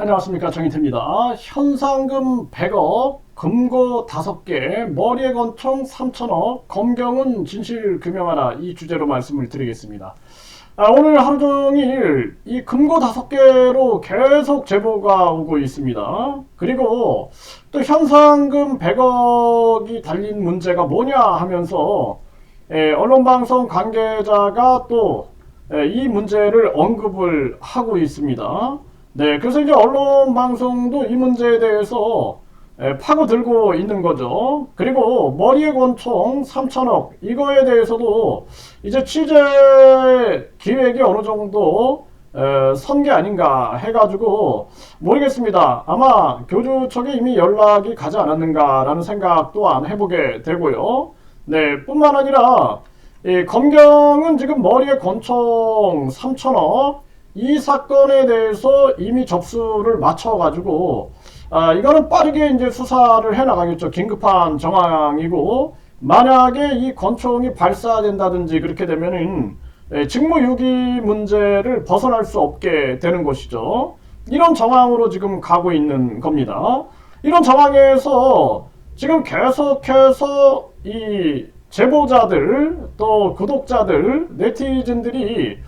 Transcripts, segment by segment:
안녕하십니까 정인태입니다. 현상금 100억, 금고 5개, 머리에 건총 3천억, 검경은 진실 규명하라 이 주제로 말씀을 드리겠습니다. 아, 오늘 하루 종일 이 금고 5개로 계속 제보가 오고 있습니다. 그리고 또 현상금 100억이 달린 문제가 뭐냐 하면서 예, 언론방송 관계자가 또 이 문제를 언급을 하고 있습니다. 네, 그래서 이제 언론 방송도 이 문제에 대해서 에, 파고들고 있는 거죠. 그리고 머리에 권총 3천억 이거에 대해서도 이제 취재 기획이 어느 정도 선 게 아닌가 해가지고 모르겠습니다. 아마 교주청에 이미 연락이 가지 않았는가라는 생각 또한 해보게 되고요. 네, 뿐만 아니라 이 검경은 지금 머리에 권총 3천억 이 사건에 대해서 이미 접수를 맞춰가지고 아, 이거는 빠르게 이제 수사를 해 나가겠죠. 긴급한 정황이고 만약에 이 권총이 발사된다든지 그렇게 되면은 예, 직무유기 문제를 벗어날 수 없게 되는 것이죠. 이런 정황으로 지금 가고 있는 겁니다. 이런 정황에서 지금 계속해서 이 제보자들 또 구독자들 네티즌들이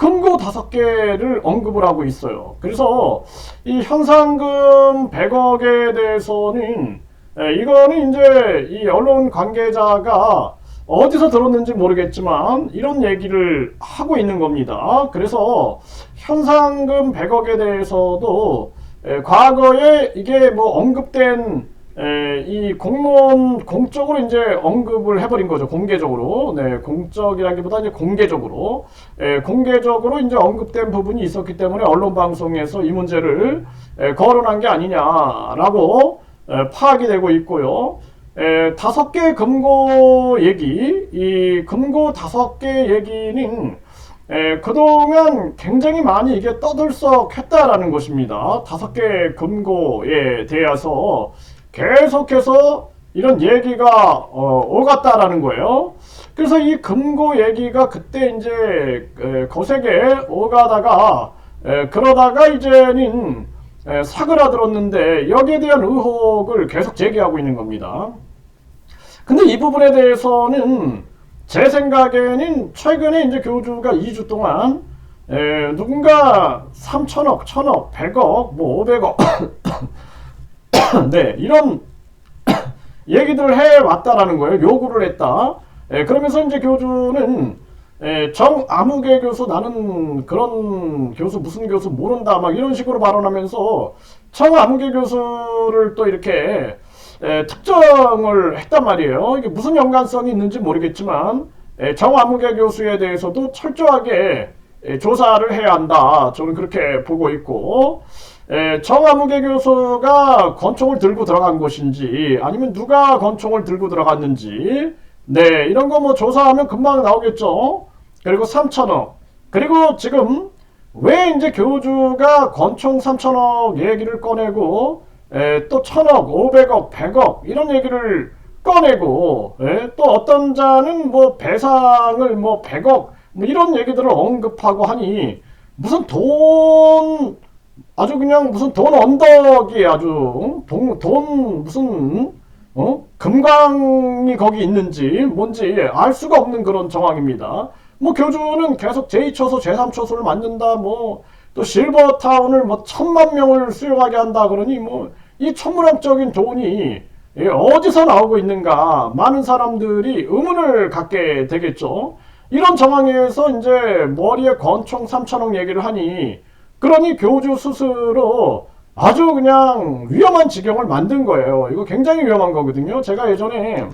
금고 다섯 개를 언급을 하고 있어요. 그래서 이 현상금 100억에 대해서는 에, 이거는 이제 이 언론 관계자가 어디서 들었는지 모르겠지만 이런 얘기를 하고 있는 겁니다. 그래서 현상금 100억에 대해서도 에, 과거에 이게 뭐 언급된 에, 이 공무원 공적으로 이제 언급을 해버린 거죠 공개적으로 네 공적이라기보다 이제 공개적으로 에, 공개적으로 이제 언급된 부분이 있었기 때문에 언론 방송에서 이 문제를 에, 거론한 게 아니냐라고 에, 파악이 되고 있고요. 에, 다섯 개 금고 얘기 이 금고 다섯 개 얘기는 에, 그동안 굉장히 많이 이게 떠들썩했다라는 것입니다. 다섯 개 금고에 대해서 계속해서 이런 얘기가 어, 오갔다라는 거예요. 그래서 이 금고 얘기가 그때 이제 에, 거세게 오가다가 에, 그러다가 이제는 에, 사그라들었는데 여기에 대한 의혹을 계속 제기하고 있는 겁니다. 근데 이 부분에 대해서는 제 생각에는 최근에 이제 교주가 2주 동안 에, 누군가 3천억, 1천억, 100억, 뭐 500억 네, 이런 얘기들을 해왔다라는 거예요. 요구를 했다. 예, 그러면서 이제 교주는 예, 정 아무개 교수 나는 그런 교수 무슨 교수 모른다 막 이런 식으로 발언하면서 정 아무개 교수를 또 이렇게 예, 특정을 했단 말이에요. 이게 무슨 연관성이 있는지 모르겠지만 예, 정 아무개 교수에 대해서도 철저하게 예, 조사를 해야 한다. 저는 그렇게 보고 있고 에, 정아무개 교수가 권총을 들고 들어간 것인지 아니면 누가 권총을 들고 들어갔는지 네 이런 거 뭐 조사하면 금방 나오겠죠. 그리고 3천억 그리고 지금 왜 이제 교주가 권총 3천억 얘기를 꺼내고 에, 또 천억, 500억, 100억 이런 얘기를 꺼내고 에, 또 어떤 자는 뭐 배상을 뭐 100억 뭐 이런 얘기들을 언급하고 하니 무슨 돈 아주 그냥 무슨 돈 언덕이 아주 돈, 돈 무슨 어? 금강이 거기 있는지 뭔지 알 수가 없는 그런 정황입니다. 뭐 교주는 계속 제2초소, 제3초소를 만든다. 뭐 또 실버타운을 뭐 천만 명을 수용하게 한다. 그러니 뭐 이 천문학적인 돈이 어디서 나오고 있는가 많은 사람들이 의문을 갖게 되겠죠. 이런 정황에서 이제 머리에 권총 3천억 얘기를 하니 그러니 교주 스스로 아주 그냥 위험한 지경을 만든 거예요. 이거 굉장히 위험한 거거든요. 제가 예전에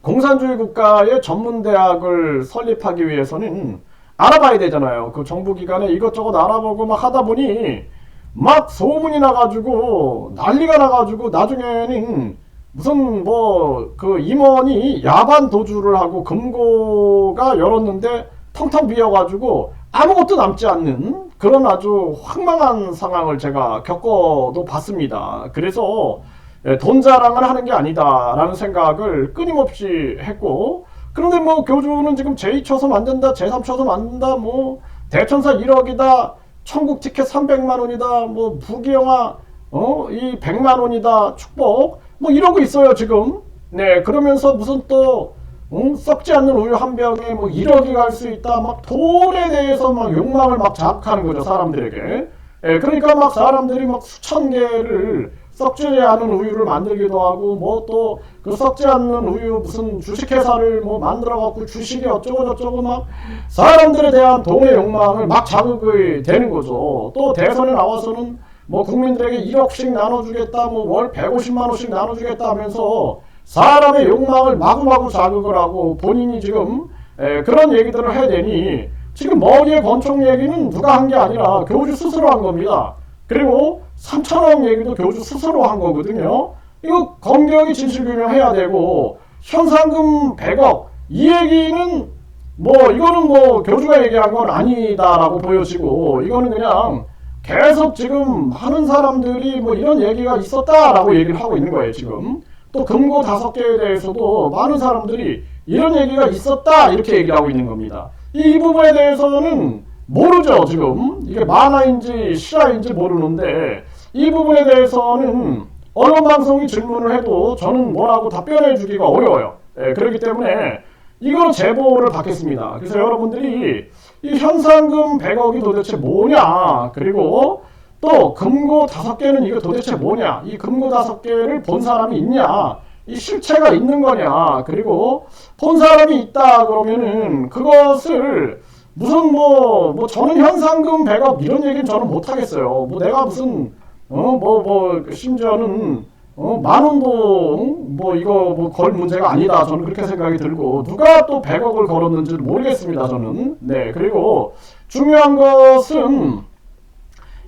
공산주의 국가의 전문대학을 설립하기 위해서는 알아봐야 되잖아요. 그 정부기관에 이것저것 알아보고 막 하다 보니 막 소문이 나가지고 난리가 나가지고 나중에는 무슨 뭐 그 임원이 야반 도주를 하고 금고가 열었는데 텅텅 비어가지고 아무것도 남지 않는 그런 아주 황망한 상황을 제가 겪어도 봤습니다. 그래서 예, 돈 자랑을 하는 게 아니다라는 생각을 끊임없이 했고 그런데 뭐 교주는 지금 제2초소 만든다, 제3초소 만든다, 뭐 대천사 1억이다 천국 티켓 300만 원이다. 뭐 부귀영화 어? 이 100만 원이다. 축복. 뭐 이러고 있어요, 지금. 네, 그러면서 무슨 또 응? 썩지 않는 우유 한 병에 뭐 1억이 갈 수 있다. 막 돈에 대해서 막 욕망을 막 자극하는 거죠, 사람들에게. 예, 그러니까 막 사람들이 막 수천 개를 썩지 않은 우유를 만들기도 하고 뭐 또 그 썩지 않는 우유 무슨 주식회사를 뭐 만들어 갖고 주식이 어쩌고 저쩌고 막 사람들에 대한 돈의 욕망을 막 자극이 되는 거죠. 또 대선에 나와서는 뭐 국민들에게 1억씩 나눠주겠다, 뭐 월 150만 원씩 나눠주겠다 하면서 사람의 욕망을 마구마구 자극을 하고 본인이 지금 에, 그런 얘기들을 해야 되니 지금 머리에 권총 얘기는 누가 한 게 아니라 교주 스스로 한 겁니다. 그리고 3천억 얘기도 교주 스스로 한 거거든요. 이거 검경이 진실 규명해야 되고 현상금 100억 이 얘기는 뭐 이거는 뭐 교주가 얘기한 건 아니다라고 보여지고 이거는 그냥 계속 지금 많은 사람들이 뭐 이런 얘기가 있었다라고 얘기를 하고 있는 거예요 지금 또 금고 다섯 개에 대해서도 많은 사람들이 이런 얘기가 있었다 이렇게 얘기를 하고 있는 겁니다. 이 부분에 대해서는 모르죠 지금. 이게 만화인지 실화인지 모르는데 이 부분에 대해서는 언론 방송이 질문을 해도 저는 뭐라고 답변해 주기가 어려워요. 예, 그렇기 때문에 이거로 제보를 받겠습니다. 그래서 여러분들이 이 현상금 100억이 도대체 뭐냐, 그리고 또 금고 다섯 개는 이거 도대체 뭐냐, 이 금고 다섯 개를 본 사람이 있냐, 이 실체가 있는 거냐, 그리고 본 사람이 있다 그러면은 그것을 무슨 뭐, 뭐 저는 현상금 100억 이런 얘기는 저는 못 하겠어요. 뭐 내가 무슨, 어, 뭐, 뭐, 심지어는 어, 만 원도 뭐 이거 뭐 걸 문제가 아니다. 저는 그렇게 생각이 들고 누가 또 100억을 걸었는지 모르겠습니다. 저는 네 그리고 중요한 것은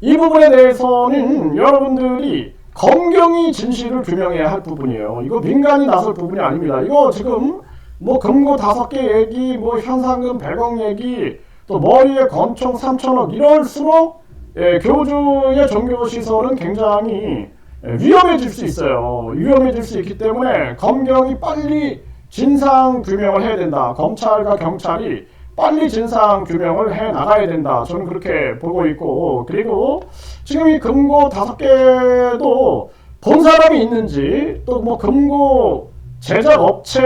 이 부분에 대해서는 여러분들이 검경이 진실을 규명해야 할 부분이에요. 이거 민간이 나설 부분이 아닙니다. 이거 지금 뭐 금고 다섯 개 얘기, 뭐 현상금 100억 얘기, 또 머리에 권총 3천억 이럴수록 예, 교주의 종교 시설은 굉장히 위험해질 수 있어요. 위험해질 수 있기 때문에 검경이 빨리 진상 규명을 해야 된다. 검찰과 경찰이 빨리 진상 규명을 해 나가야 된다. 저는 그렇게 보고 있고 그리고 지금 이 금고 다섯 개도 본 사람이 있는지 또 뭐 금고 제작 업체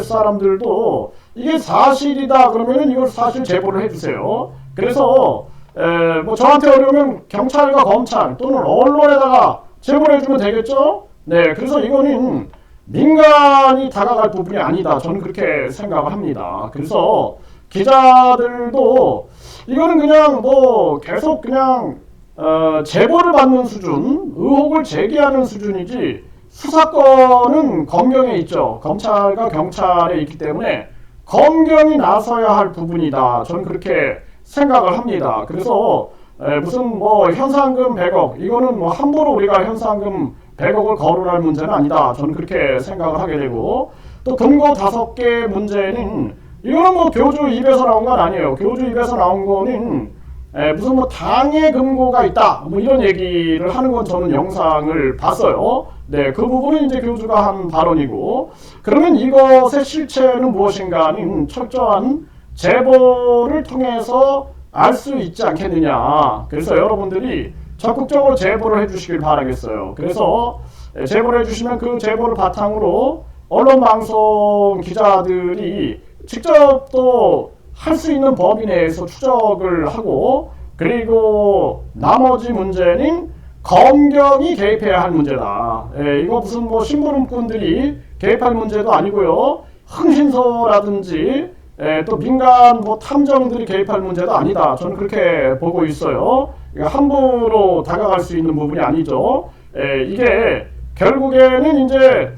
사람들도 이게 사실이다 그러면은 이걸 사실 제보를 해주세요. 그래서 에, 뭐 저한테 어려우면 경찰과 검찰 또는 언론에다가 제보를 해주면 되겠죠? 네, 그래서 이거는 민간이 다가갈 부분이 아니다. 저는 그렇게 생각을 합니다. 그래서 기자들도 이거는 그냥 뭐 계속 그냥 어, 제보를 받는 수준, 의혹을 제기하는 수준이지 수사권은 검경에 있죠. 검찰과 경찰에 있기 때문에 검경이 나서야 할 부분이다. 저는 그렇게 생각을 합니다. 그래서 에, 무슨 뭐 현상금 100억 이거는 뭐 함부로 우리가 현상금 100억을 거론할 문제는 아니다. 저는 그렇게 생각을 하게 되고 또 금고 다섯 개 문제는 이거는 뭐 교주 입에서 나온 건 아니에요. 교주 입에서 나온 거는 에, 무슨 뭐 당의 금고가 있다. 뭐 이런 얘기를 하는 건 저는 영상을 봤어요. 네, 그 부분은 이제 교주가 한 발언이고 그러면 이것의 실체는 무엇인가는 철저한 제보를 통해서 알 수 있지 않겠느냐. 그래서 여러분들이 적극적으로 제보를 해주시길 바라겠어요. 그래서 제보를 해주시면 그 제보를 바탕으로 언론 방송 기자들이 직접 또 할 수 있는 범위 내에서 추적을 하고 그리고 나머지 문제는 검경이 개입해야 할 문제다. 예, 이거 무슨 뭐 심부름꾼들이 개입할 문제도 아니고요. 흥신소라든지 예, 또 민간 뭐 탐정들이 개입할 문제도 아니다. 저는 그렇게 보고 있어요. 함부로 다가갈 수 있는 부분이 아니죠. 예, 이게 결국에는 이제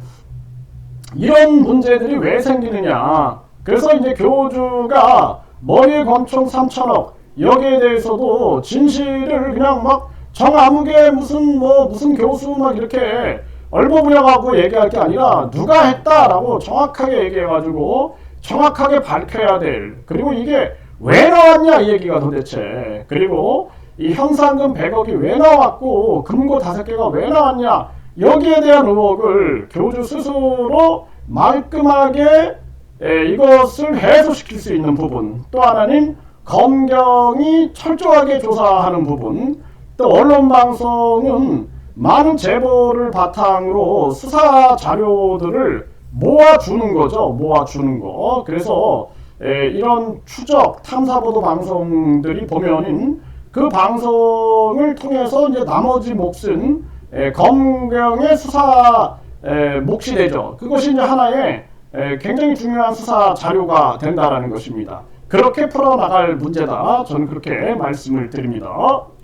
이런 문제들이 왜 생기느냐. 그래서 이제 교주가 머리에 권총 3천억 여기에 대해서도 진실을 그냥 막 정아무개 무슨 뭐 무슨 교수 막 이렇게 얼버무려가고 얘기할 게 아니라 누가 했다라고 정확하게 얘기해가지고 정확하게 밝혀야 될. 그리고 이게 왜 나왔냐 이 얘기가 도대체. 그리고 이 현상금 100억이 왜 나왔고 금고 다섯 개가 왜 나왔냐. 여기에 대한 의혹을 교주 스스로 말끔하게 에, 이것을 해소시킬 수 있는 부분 또 하나는 검경이 철저하게 조사하는 부분, 또 언론 방송은 많은 제보를 바탕으로 수사 자료들을 모아주는 거죠. 모아주는 거. 그래서 에, 이런 추적 탐사 보도 방송들이 보면은 그 방송을 통해서 이제 나머지 몫은 에, 검경의 수사 에, 몫이 되죠. 그것이 이제 하나의 에, 굉장히 중요한 수사 자료가 된다라는 것입니다. 그렇게 풀어나갈 문제다. 저는 그렇게 말씀을 드립니다.